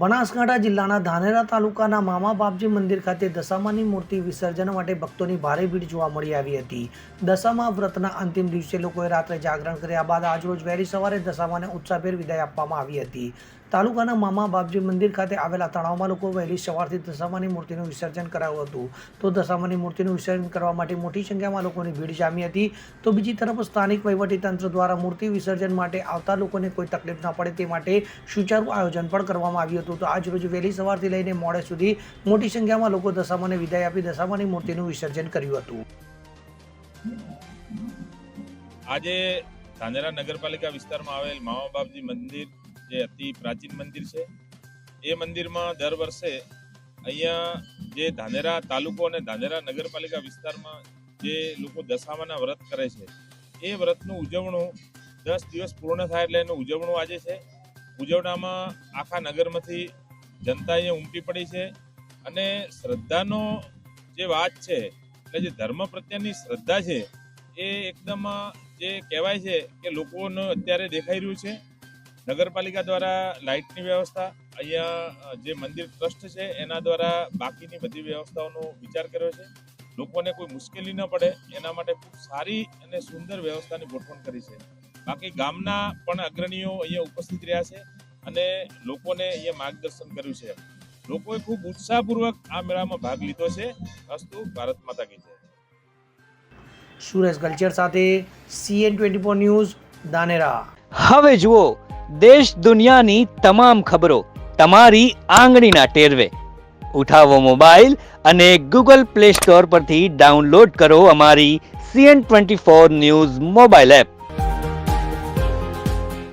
બનાસકાંઠા જિલ્લાના ધાનેરા તાલુકાના મામા બાપજી મંદિર ખાતે દશામાની મૂર્તિ વિસર્જન માટે ભક્તોની ભારે ભીડ જોવા મળી આવી હતી. દશામા વ્રતના અંતિમ દિવસે લોકોએ રાત્રે જાગરણ કર્યા બાદ આજરોજ વહેલી સવારે દશામાને ઉત્સાહભેર વિદાય આપવામાં આવી હતી. તાલુકાના મામા બાપજી મંદિર ખાતે આવેલા તળાવમાં લોકો વહેલી સવારથી દશામાની મૂર્તિનું વિસર્જન કરાયું હતું. તો દશામાની મૂર્તિનું વિસર્જન કરવા માટે મોટી સંખ્યામાં લોકોની ભીડ જામી હતી. તો બીજી તરફ સ્થાનિક વહીવટીતંત્ર દ્વારા મૂર્તિ વિસર્જન માટે આવતા લોકોને કોઈ તકલીફ ન પડે તે માટે સુચારુ આયોજન પણ કરવામાં આવ્યું હતું. તો આજ રોજ વહેલી સવારથી લઈને મોડે સુધી મોટી સંખ્યામાં લોકો દશામાને વિદાય આપી દશામાની મૂર્તિનું વિસર્જન કર્યું હતું. આજે ધાનેરા નગરપાલિકા વિસ્તારમાં આવેલ મામા બાપજી મંદિર જે અતિ પ્રાચીન મંદિર છે, એ મંદિરમાં દર વર્ષે અહીંયા જે ધાનેરા તાલુકો અને ધાનેરા નગરપાલિકા વિસ્તારમાં જે લોકો દશામાના વ્રત કરે છે, એ વ્રતનું ઉજવણું દસ દિવસ પૂર્ણ થાય એટલે એનું ઉજવણું આજે છે. ઉજવણામાં આખા નગરમાંથી જનતા અહીંયા ઉમટી પડી છે અને શ્રદ્ધાનો જે વાત છે, એટલે જે ધર્મ પ્રત્યેની શ્રદ્ધા છે, એ એકદમ જે કહેવાય છે કે લોકોને અત્યારે દેખાઈ રહ્યું છે. નગરપાલિકા દ્વારા લાઇટની વ્યવસ્થા, અહીંયા જે મંદિર ટ્રસ્ટ છે, એના દ્વારા બાકીની બધી વ્યવસ્થાઓનો વિચાર કર્યો છે. લોકોને કોઈ મુશ્કેલી ન પડે, એના માટે ખૂબ સારી અને સુંદર વ્યવસ્થાની ગોઠવણ કરી છે. બાકી ગામના પણ અગ્રણીઓ અહીંયા ઉપસ્થિત રહ્યા છે અને લોકોને અહીંયા માર્ગદર્શન કર્યું છે. લોકોએ ખૂબ ઉત્સાહપૂર્વક આ મેળામાં ભાગ લીધો છે. અસ્તુ ભારત માતા કી જય. સુરેશ કલ્ચર સાથે સીએન ટ્વેન્ટી ફોર ન્યૂઝ દાનેરા. હવે જુઓ દેશ દુનિયાની તમામ ખબરો તમારી આંગળીના ટેરવે. ઉઠાવો મોબાઈલ અને ગૂગલ પ્લે સ્ટોર પરથી ડાઉનલોડ કરો અમારી CN twenty four news mobile app.